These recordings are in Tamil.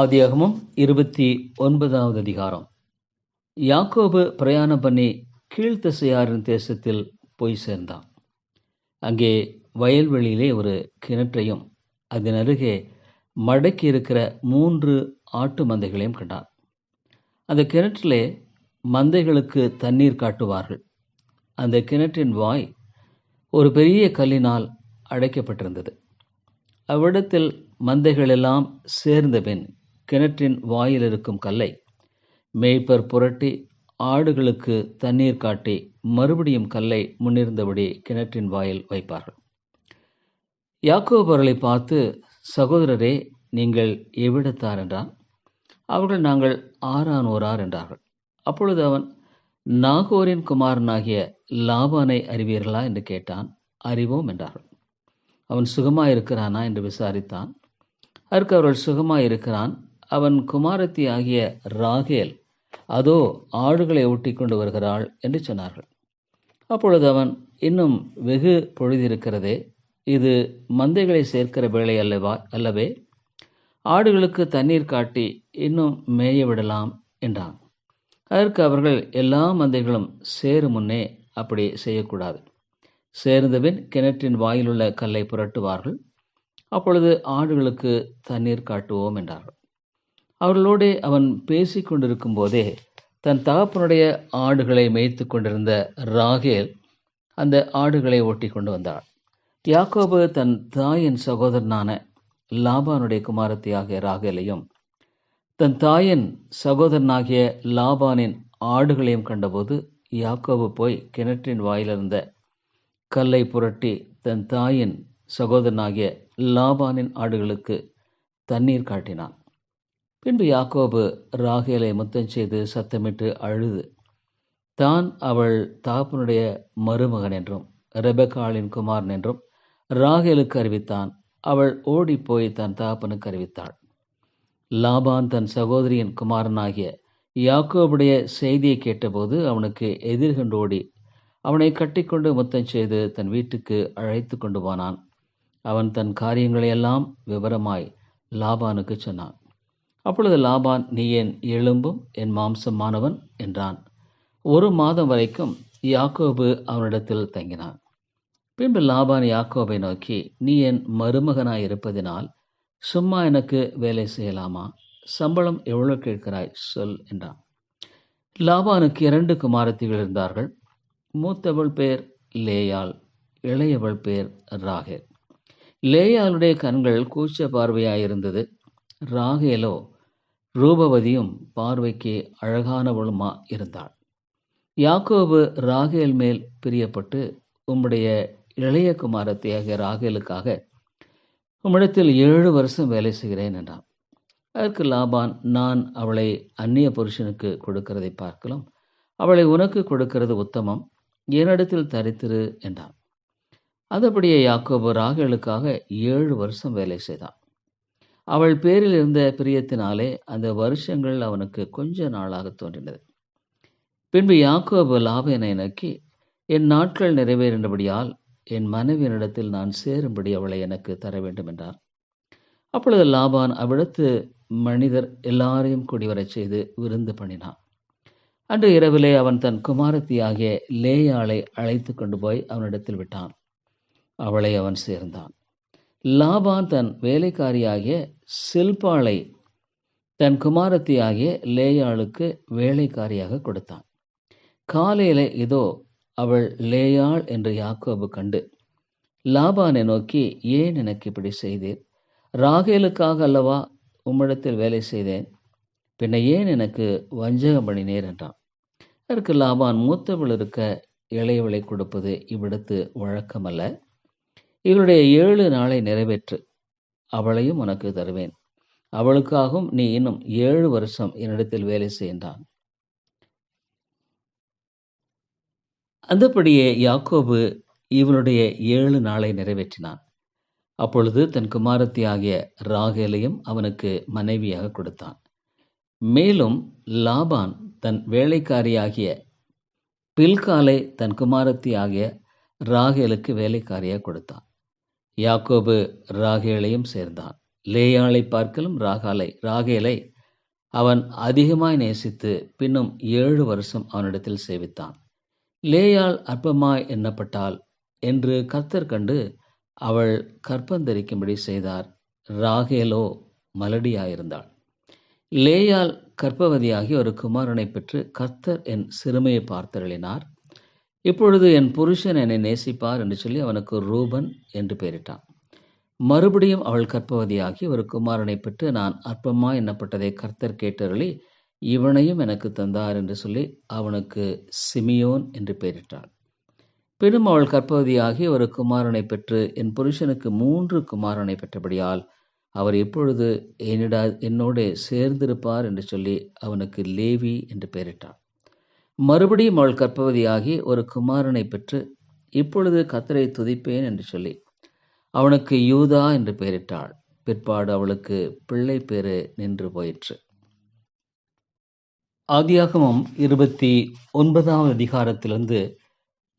ஆதியாகமம் இருபத்தி ஒன்பதாவது அதிகாரம். யாக்கோபு பிரயாணம் பண்ணி கீழ்த்திசையாரின் தேசத்தில் போய் சேர்ந்தான். அங்கே வயல்வெளியிலே ஒரு கிணற்றையும் அதன் அருகே மடக்கி இருக்கிற மூன்று ஆட்டு மந்தைகளையும் கண்டார் அந்த கிணற்றிலே மந்தைகளுக்கு தண்ணீர் காட்டுவார்கள். அந்த கிணற்றின் வாய் ஒரு பெரிய கல்லினால் அடைக்கப்பட்டிருந்தது. அவ்விடத்தில் மந்தைகள் எல்லாம் சேர்ந்த பின் கிணற்றின் வாயில் இருக்கும் கல்லை மேய்ப்பர் புரட்டி ஆடுகளுக்கு தண்ணீர் காட்டி மறுபடியும் கல்லை முன்னிருந்தபடி கிணற்றின் வாயில் வைப்பார்கள். யாக்கோபு அவர்களை பார்த்து சகோதரரே நீங்கள் எவ்விடத்தார்? என்றான். அவர்கள் நாங்கள் ஆறானோரார் என்றார்கள். அப்பொழுது அவன் நாகோரின் குமாரனாகிய லாபானை அறிவீர்களா? என்று கேட்டான். அறிவோம் என்றார்கள். அவன் சுகமாயிருக்கிறானா? என்று விசாரித்தான். அதற்கு அவர்கள் சுகமாயிருக்கிறான் அவன் குமாரத்தி ஆகிய ராகேல் அதோ ஆடுகளை ஒட்டி கொண்டு வருகிறாள் என்று சொன்னார்கள். அப்பொழுது அவன் இன்னும் வெகு பொழுதிருக்கிறதே இது மந்தைகளை சேர்க்கிற வேலை அல்லவா அல்லவே? ஆடுகளுக்கு தண்ணீர் காட்டி இன்னும் மேய விடலாம் என்றான். அதற்கு அவர்கள் எல்லா மந்தைகளும் சேரும் முன்னே அப்படி செய்யக்கூடாது. சேர்ந்தபின் கிணற்றின் வாயிலுள்ள கல்லை புரட்டுவார்கள். அப்பொழுது ஆடுகளுக்கு தண்ணீர் காட்டுவோம் என்றார்கள். அவர்களோடு அவன் பேசி கொண்டிருக்கும் போதே தன் தகப்பனுடைய ஆடுகளை மேய்த்து கொண்டிருந்த ராகேல் அந்த ஆடுகளை ஓட்டி கொண்டு வந்தாள். யாக்கோபு தன் தாயின் சகோதரனான லாபானுடைய குமாரத்தியாகிய ராகேலையும் தன் தாயின் சகோதரனாகிய லாபானின் ஆடுகளையும் கண்டபோது யாக்கோபு போய் கிணற்றின் வாயிலிருந்த கல்லை புரட்டி தன் தாயின் சகோதரனாகிய லாபானின் ஆடுகளுக்கு தண்ணீர் காட்டினான். பின்பு யாக்கோபு ராகேலை முத்தம் செய்து சத்தமிட்டு அழுது தான் அவள் தாப்பனுடைய மருமகன் என்றும் ரெபகாலின் குமாரன் என்றும் ராகேலுக்கு அறிவித்தான். அவள் ஓடிப்போய் தன் தாப்பனுக்கு அறிவித்தாள். லாபான் தன் சகோதரியின் குமாரனாகிய யாக்கோபுடைய செய்தியை கேட்டபோது அவனுக்கு எதிர்கொண்டு ஓடி அவனை கட்டிக்கொண்டு முத்தம் செய்து தன் வீட்டுக்கு அழைத்து கொண்டு போனான். அவன் தன் காரியங்களையெல்லாம் விவரமாய் லாபானுக்கு சொன்னான். அப்பொழுது லாபான் நீ என் எலும்பும் என் மாம்சமானவன் என்றான். ஒரு மாதம் வரைக்கும் யாக்கோபு அவனிடத்தில் தங்கினான். பின்பு லாபான் யாக்கோபை நோக்கி நீ என் மருமகனாய் இருப்பதினால் சும்மா எனக்கு வேலை செய்யலாமா? சம்பளம் எவ்வளவு கேட்கிறாய் சொல் என்றான். லாபானுக்கு இரண்டு குமாரத்திகள் இருந்தார்கள். மூத்தவள் பேர் லேயாள் இளையவள் பேர் ராகேல். லேயாளுடைய கண்கள் கூச்ச பார்வையாயிருந்தது ராகேலோ ரூபவதியும் பார்வைக்கு அழகானவளுமா இருந்தாள். யாக்கோபு ராகேல் மேல் பிரியப்பட்டு உம்முடைய இளைய குமாரத்தியாகிய ராகேலுக்காக உம்மிடத்தில் ஏழு வருஷம் வேலை செய்கிறேன் என்றான். அதற்கு லாபான் நான் அவளை அந்நிய புருஷனுக்கு கொடுக்கிறதை பார்க்கலாம். அவளை உனக்கு கொடுக்கிறது உத்தமம். என்னிடத்தில் தரித்திரு என்றான். அதுபடியே யாக்கோபு ராகேலுக்காக ஏழு வருஷம் வேலை செய்தான். அவள் பேரில் இருந்த பிரியத்தினாலே அந்த வருஷங்கள் அவனுக்கு கொஞ்ச நாளாக தோன்றினது. பின்பு யாக்கோபு லாபேனை நோக்கி என் நாட்கள் நிறைவேறினபடியால் என் மனைவியனிடத்தில் நான் சேரும்படி அவளை எனக்கு தர வேண்டும் என்றார். அப்பொழுது லாபான் அவ்விடத்து மனிதர் எல்லாரையும் குடிவரச் செய்து விருந்து பண்ணினான். அன்று இரவிலே அவன் தன் குமாரத்தியாகிய லேயாளை அழைத்து கொண்டு போய் அவனிடத்தில் விட்டான். அவளை அவன் சேர்ந்தான். லாபான் தன் வேலைக்காரியாகிய சில்பாளை தன் குமாரத்தியாகிய லேயாளுக்கு வேலைக்காரியாக கொடுத்தான். காலையில இதோ அவள் லேயாள் என்று யாக்கோபு கண்டு லாபானை நோக்கி ஏன் எனக்கு இப்படி செய்தீர்? ராகேலுக்காக அல்லவா உம்மிடத்தில் வேலை செய்தேன்? பின்ன ஏன் எனக்கு வஞ்சகம் பண்ணினேர்? என்றான். அதற்கு லாபான் மூத்தவள் இருக்க இளையவளை கொடுப்பது இவ்விடத்து வழக்கமல்ல. இவளுடைய ஏழு நாளை நிறைவேற்று. அவளையும் உனக்கு தருவேன். அவளுக்காகவும் நீ இன்னும் ஏழு வருஷம் என்னிடத்தில் வேலை செய்கின்றான். அந்தபடியே யாக்கோபு இவனுடைய ஏழு நாளை நிறைவேற்றினான். அப்பொழுது தன் குமாரத்தி ஆகிய ராகேலையும் அவனுக்கு மனைவியாக கொடுத்தான். மேலும் லாபான் தன் வேலைக்காரியாகிய பில்காலை தன் குமாரத்தி ஆகிய ராகேலுக்கு வேலைக்காரியாக கொடுத்தான். யாக்கோபு ராகேலையும் சேர்ந்தான். லேயாளை பார்க்கலும் ராகாலை ராகேலை அவன் அதிகமாய் நேசித்து பின்னும் ஏழு வருஷம் அவனிடத்தில் சேவித்தான். லேயாள் அற்பமாய் எண்ணப்பட்டாள் என்று கர்த்தர் கண்டு அவள் கற்பந்தரிக்கும்படி செய்தார். ராகேலோ மலடியாயிருந்தாள். லேயால் கர்ப்பவதியாகி ஒரு குமாரனை பெற்று கர்த்தர் என் சிறுமையை பார்த்தருளினார். இப்பொழுது என் புருஷன் என்னை நேசிப்பார் என்று சொல்லி அவனுக்கு ரூபன் என்று பெயரிட்டான். மறுபடியும் அவள் கற்பவதியாகி ஒரு குமாரனை பெற்று நான் அற்பமா எண்ணப்பட்டதை கர்த்தர் கேட்டருளி இவனையும் எனக்கு தந்தார் என்று சொல்லி அவனுக்கு சிமியோன் என்று பெயரிட்டாள். பெரும் அவள் கற்பவதியாகி ஒரு குமாரனை பெற்று என் புருஷனுக்கு மூன்று குமாரனை பெற்றபடியால் அவர் எப்பொழுது என்னிடா என்னோடு சேர்ந்திருப்பார் என்று சொல்லி அவனுக்கு லேவி என்று பெயரிட்டாள் மறுபடியும் அவள் கற்பவதியாகி ஒரு குமாரனை பெற்று இப்பொழுது கத்தரை துதிப்பேன் என்று சொல்லி அவனுக்கு யூதா என்று பெயரிட்டாள். பிற்பாடு அவளுக்கு பிள்ளை பேரு நின்று போயிற்று. ஆதியாகமம் இருபத்தி ஒன்பதாவது அதிகாரத்திலிருந்து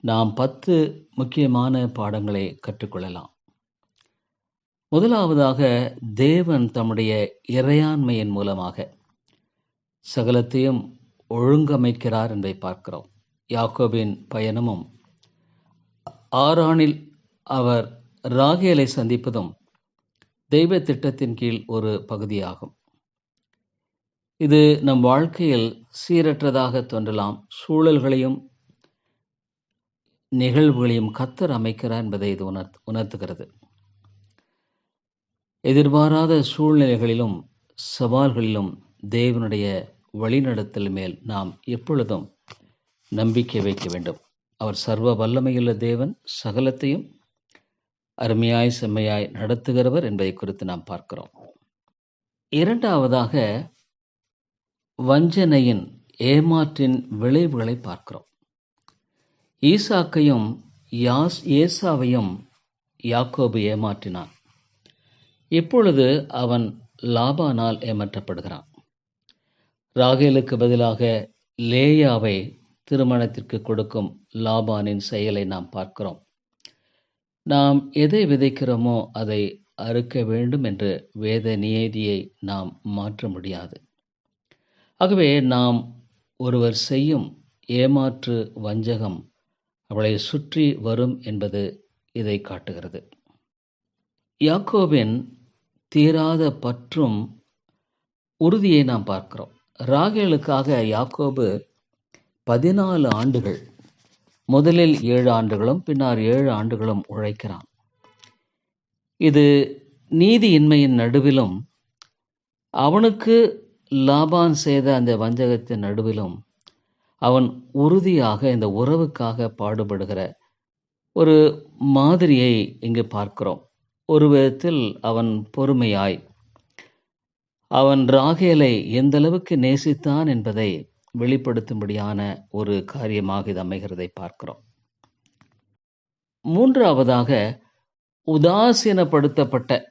நாம் பத்து முக்கியமான பாடங்களை கற்றுக்கொள்ளலாம். முதலாவதாக தேவன் தம்முடைய இறையாண்மையின் மூலமாக சகலத்தையும் ஒழுங்கமைக்கிறார் என்பதை பார்க்கிறோம். யாக்கோபின் பயணமும் ஆறானில் அவர் ராகேலை சந்திப்பதும் தெய்வ திட்டத்தின் கீழ் ஒரு பகுதியாகும். இது நம் வாழ்க்கையில் சீரற்றதாக தோன்றலாம். சூழல்களையும் நிகழ்வுகளையும் கத்தர் அமைக்கிறார் என்பதை இது உணர் உணர்த்துகிறது. எதிர்பாராத சூழ்நிலைகளிலும் சவால்களிலும் தேவனுடைய வழிநடத்தல் மேல் நாம் எப்பொழுதும் நம்பிக்கை வைக்க வேண்டும். அவர் சர்வ வல்லமையுள்ள தேவன் சகலத்தையும் அருமையாய் செம்மையாய் நடத்துகிறவர் என்பதை குறித்து நாம் பார்க்கிறோம். இரண்டாவதாக வஞ்சனையின் ஏமாற்றின் விளைவுகளை பார்க்கிறோம். ஈசாக்கையும் யாஸ் ஏசாவையும் யாக்கோபு ஏமாற்றினான். இப்பொழுது அவன் லாபானால் ஏமாற்றப்படுகிறான். ராகேலுக்கு பதிலாக லேயாவை திருமணத்திற்கு கொடுக்கும் லாபானின் செயலை நாம் பார்க்கிறோம். நாம் எதை விதைக்கிறோமோ அதை அறுக்க வேண்டும் என்று வேத நியதியை நாம் மாற்ற முடியாது. ஆகவே நாம் ஒருவர் செய்யும் ஏமாற்று வஞ்சகம் அவளை சுற்றி வரும் என்பது இதை காட்டுகிறது. யாக்கோவின் தீராத பற்றும் உறுதியை நாம் பார்க்கிறோம். ராகேலுக்காக யாக்கோபு பதினாலு ஆண்டுகள் முதலில் ஏழு ஆண்டுகளும் பின்னர் ஏழு ஆண்டுகளும் உழைக்கிறான். இது நீதியின்மையின் நடுவிலும் அவனுக்கு லாபான் செய்த அந்த வஞ்சகத்தின் நடுவிலும் அவன் உறுதியாக இந்த உறவுக்காக பாடுபடுகிற ஒரு மாதிரியை இங்கு பார்க்கிறோம். ஒரு விதத்தில் அவன் பொறுமையாய் அவன் ராகேலை எந்தளவுக்கு நேசித்தான் என்பதை வெளிப்படுத்தும்படியான ஒரு காரியமாக இது அமைகிறதை பார்க்கிறோம். மூன்றாவதாக உதாசீனப்படுத்தப்பட்ட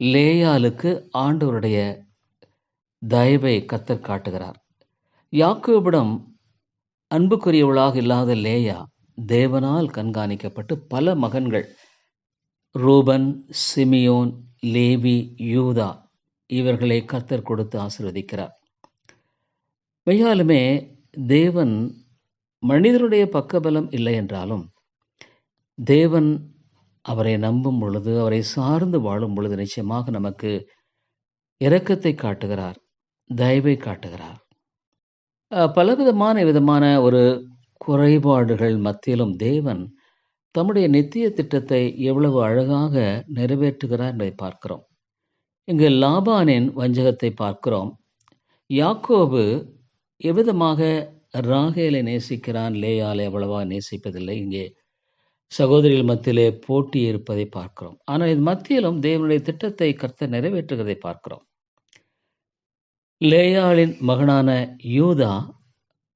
லேயாலுக்கு ஆண்டவருடைய தயவை கத்தர் காட்டுகிறார். யாக்கோபிடம் அன்புக்குரியவளாக இல்லாத லேயா தேவனால் கண்காணிக்கப்பட்டு பல மகன்கள் ரூபன் சிமியோன் லேவி யூதா இவர்களை கத்தர் கொடுத்து ஆசிர்வதிக்கிறார். மெய்யாலுமே தேவன் மனிதனுடைய பக்கபலம் இல்லை என்றாலும் தேவன் அவரை நம்பும் பொழுது அவரை சார்ந்து வாழும் பொழுது நிச்சயமாக நமக்கு இரக்கத்தை காட்டுகிறார் தயவை காட்டுகிறார். பலவிதமான விதமான ஒரு குறைபாடுகள் மத்தியிலும் தேவன் தம்முடைய நித்திய திட்டத்தை எவ்வளவு அழகாக நிறைவேற்றுகிறார் என்பதை பார்க்கிறோம். இங்கு லாபானின் வஞ்சகத்தை பார்க்கிறோம். யாக்கோபு எவ்விதமாக ராகேலை நேசிக்கிறான் லேயாலை அவ்வளவா நேசிப்பதில்லை. இங்கே சகோதரிகள் மத்தியிலே போட்டி இருப்பதை பார்க்கிறோம். ஆனால் இது மத்தியிலும் தேவனுடைய திட்டத்தை கர்த்த நிறைவேற்றுகிறதை பார்க்கிறோம். லேயாளின் மகனான யூதா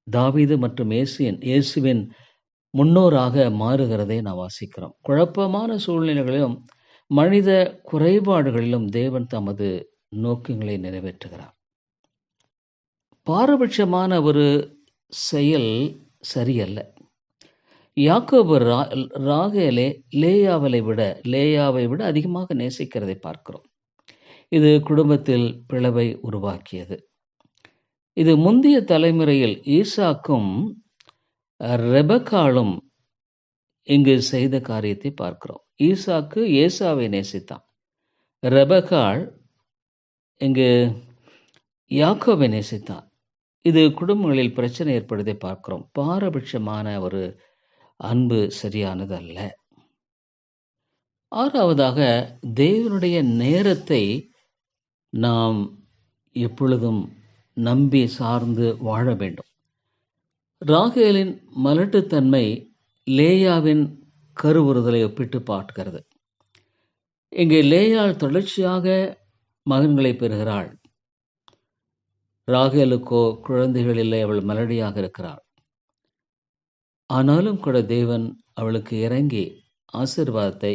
தாவீது மற்றும் இயேசுவின் இயேசுவின் முன்னோராக மாறுகிறதை நாம் வாசிக்கிறோம். குழப்பமான சூழ்நிலைகளிலும் மனித குறைபாடுகளிலும் தேவன் தமது நோக்கங்களை நிறைவேற்றுகிறார். பாரபட்சமான ஒரு செயல் சரியல்ல. யாக்கோபு ராகேலே லேயாவலை விட லேயாவை விட அதிகமாக நேசிக்கிறதை பார்க்கிறோம். இது குடும்பத்தில் பிளவை உருவாக்கியது. இது முந்தைய தலைமுறையில் ஈசாக்கும் ரெபக்காலும் இங்கு செய்த காரியத்தை பார்க்கிறோம். ஈசாக்கு ஏசாவை நேசித்தான். ரெபக்காள் இங்கு யாக்கோவை நேசித்தான். இது குடும்பங்களில் பிரச்சனை ஏற்படுவதை பார்க்கிறோம். பாரபட்சமான ஒரு அன்பு சரியானது அல்ல. ஆறாவதாக தேவனுடைய நேரத்தை நாம் எப்பொழுதும் நம்பி சார்ந்து வாழ வேண்டும். ராகேலின் மலட்டுத்தன்மை லேயாவின் கருவுறுதலை ஒப்பிட்டு பார்க்கிறது. இங்கே லேயாள் தொடர்ச்சியாக மகன்களை பெறுகிறாள். ராகேலுக்கோ குழந்தைகள் இல்லை அவள் மலடியாக இருக்கிறாள். ஆனாலும் கூட தேவன் அவளுக்கு இறங்கி ஆசிர்வாதத்தை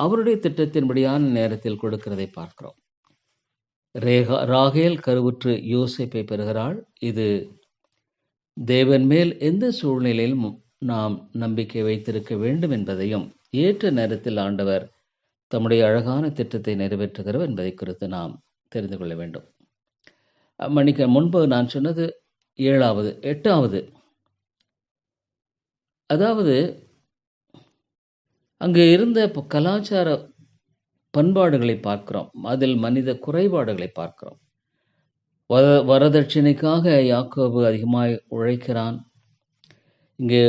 அவருடைய திட்டத்தின்படியான நேரத்தில் கொடுக்கிறதை பார்க்கிறோம். ரேகா ராகேல் கருவுற்று யோசிப்பை பெறுகிறாள். இது தேவன் மேல் எந்த சூழ்நிலையிலும் நாம் நம்பிக்கை வைத்திருக்க வேண்டும் என்பதையும் ஏற்ற நேரத்தில் ஆண்டவர் தம்முடைய அழகான திட்டத்தை நிறைவேற்றுகிறவர் என்பதை குறித்து நாம் தெரிந்து கொள்ள வேண்டும். மன்னிக்க முன்பு நான் சொன்னது ஏழாவது எட்டாவது. அதாவது அங்கு இருந்த கலாச்சார பண்பாடுகளை பார்க்கிறோம் அதில் மனித குறைபாடுகளை பார்க்கிறோம். வர வரதட்சணைக்காக யாக்கோபு அதிகமாய் உழைக்கிறான் இங்கு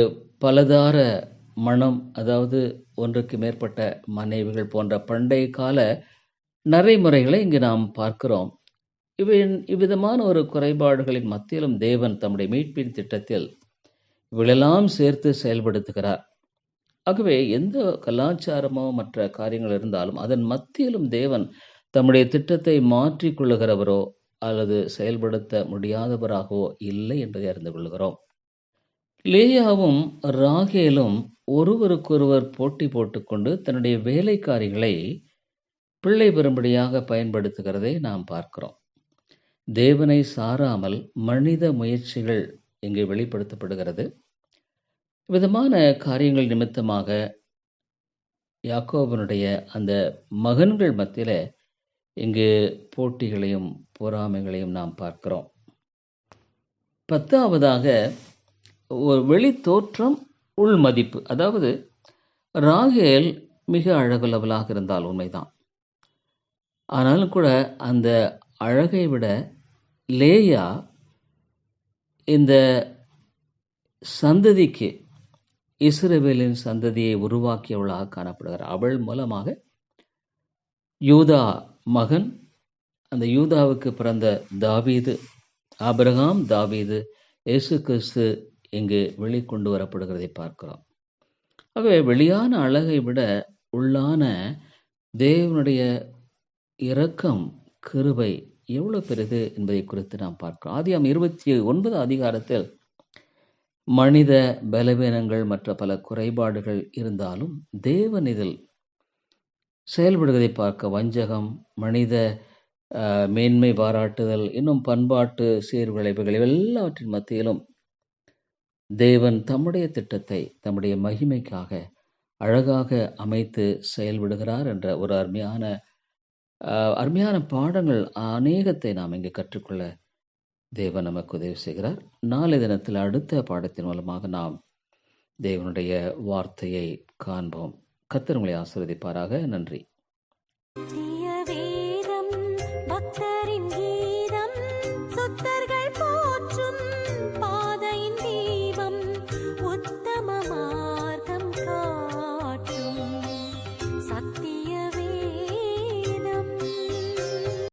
பலதார மனம் அதாவது ஒன்றுக்கு மேற்பட்ட மனைவிகள் போன்ற பண்டைய கால நடைமுறைகளை இங்கு நாம் பார்க்கிறோம். இவை இவ்விதமான ஒரு குறைபாடுகளின் மத்தியிலும் தேவன் தம்முடைய மீட்பின் திட்டத்தில் இவளெல்லாம் சேர்த்து செயல்படுத்துகிறார். ஆகவே எந்த கலாச்சாரமோ மற்ற காரியங்கள் இருந்தாலும் அதன் மத்தியிலும் தேவன் தம்முடைய திட்டத்தை மாற்றிக்கொள்ளுகிறவரோ அல்லது செயல்படுத்த முடியாதவராகவோ இல்லை என்பதை அறிந்து கொள்கிறோம். லேயாவும் ராகேலும் ஒருவருக்கொருவர் போட்டி போட்டுக்கொண்டு தன்னுடைய வேலைக்காரிகளை பிள்ளை பெறும்படியாக பயன்படுத்துகிறதை நாம் பார்க்கிறோம். தேவனை சாராமல் மனித முயற்சிகள் இங்கு வெளிப்படுத்தப்படுகிறது. விதமான காரியங்கள் நிமித்தமாக யாக்கோபனுடைய அந்த மகன்கள் மத்தியில் இங்கு போட்டிகளையும் பொறாமைகளையும் நாம் பார்க்கிறோம். பத்தாவதாக ஒரு வெளி தோற்றம் உள் மதிப்பு அதாவது ராகேல் மிக அழகுலவலாக இருந்தால் உண்மைதான். ஆனாலும் கூட அந்த அழகை விட லேயா இந்த சந்ததிக்கு இஸ்ரவேலின் சந்ததியை உருவாக்கியவளாக காணப்படுகிறார். அவள் மூலமாக யூதா மகன் அந்த யூதாவுக்கு பிறந்த தாவீது ஆபிரகாம் தாவீது இயேசு கிறிஸ்து இங்கு வெளிக்கொண்டு வரப்படுகிறதை பார்க்கிறோம். ஆகவே வெளியான அழகை விட உள்ளான தேவனுடைய இரக்கம் கிருபை எவ்வளவு பெரிது என்பதை குறித்து நாம் பார்க்கிறோம். ஆதியாம் இருபத்தி ஒன்பது அதிகாரத்தில் மனித பலவீனங்கள் மற்ற பல குறைபாடுகள் இருந்தாலும் தேவன் இதில் செயல்படுவதை பார்க்க வஞ்சகம் மனித மேன்மை பாராட்டுதல் இன்னும் பண்பாட்டு சீர்குலைவுகள் எல்லாவற்றின் மத்தியிலும் தேவன் தம்முடைய திட்டத்தை தம்முடைய மகிமைக்காக அழகாக அமைத்து செயல்விடுகிறார் என்ற ஒரு அருமையான அருமையான பாடங்கள் அநேகத்தை நாம் இங்கு கற்றுக்கொள்ள தேவன் நமக்கு உதவி செய்கிறார். நாளை தினத்தில் அடுத்த பாடத்தின் மூலமாக நாம் தேவனுடைய வார்த்தையை காண்போம். கத்தர் உங்களை ஆசிர்வதிப்பாராக. நன்றி.